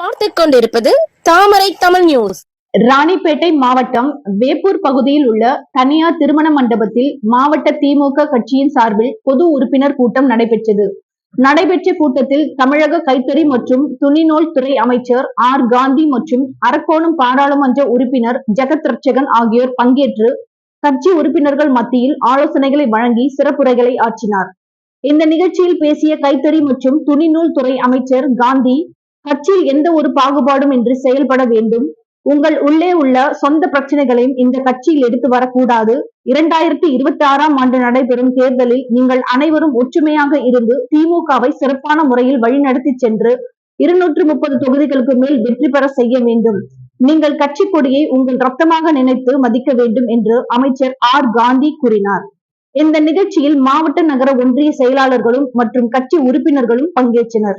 பார்த்துக் கொண்டிருப்பது தாமரை தமிழ் நியூஸ் ராணிப்பேட்டை மாவட்டம் வேப்பூர் பகுதியில் உள்ள தனியார் திருமண மண்டபத்தில் மாவட்ட திமுக கட்சியின் சார்பில் பொது உறுப்பினர் கூட்டம் நடைபெற்றது. நடைபெற்ற கூட்டத்தில் தமிழக கைத்தறி மற்றும் துணிநூல் துறை அமைச்சர் ஆர் காந்தி மற்றும் அரக்கோணம் பாராளுமன்ற உறுப்பினர் ஜெகத் ரட்சகன் ஆகியோர் பங்கேற்று கட்சி உறுப்பினர்கள் மத்தியில் ஆலோசனைகளை வழங்கி சிறப்புரைகளை ஆற்றினார். இந்த நிகழ்ச்சியில் பேசிய கைத்தறி மற்றும் துணிநூல் துறை அமைச்சர் காந்தி கட்சியில் எந்த ஒரு பாகுபாடும் இன்றி செயல்பட வேண்டும். உங்கள் உள்ளே உள்ள சொந்த பிரச்சனைகளையும் இந்த கட்சியில் எடுத்து வரக்கூடாது. இரண்டாயிரத்தி இருபத்தி ஆறாம் ஆண்டு நடைபெறும் தேர்தலில் நீங்கள் அனைவரும் ஒற்றுமையாக இருந்து திமுகவை சிறப்பான முறையில் வழிநடத்தி சென்று இருநூற்று முப்பது தொகுதிகளுக்கு மேல் வெற்றி பெற செய்ய வேண்டும். நீங்கள் கட்சி கொடியை உங்கள் ரத்தமாக நினைத்து மதிக்க வேண்டும் என்று அமைச்சர் ஆர். காந்தி கூறினார். இந்த நிகழ்ச்சியில் மாவட்ட நகர ஒன்றிய செயலாளர்களும் மற்றும் கட்சி உறுப்பினர்களும் பங்கேற்றனர்.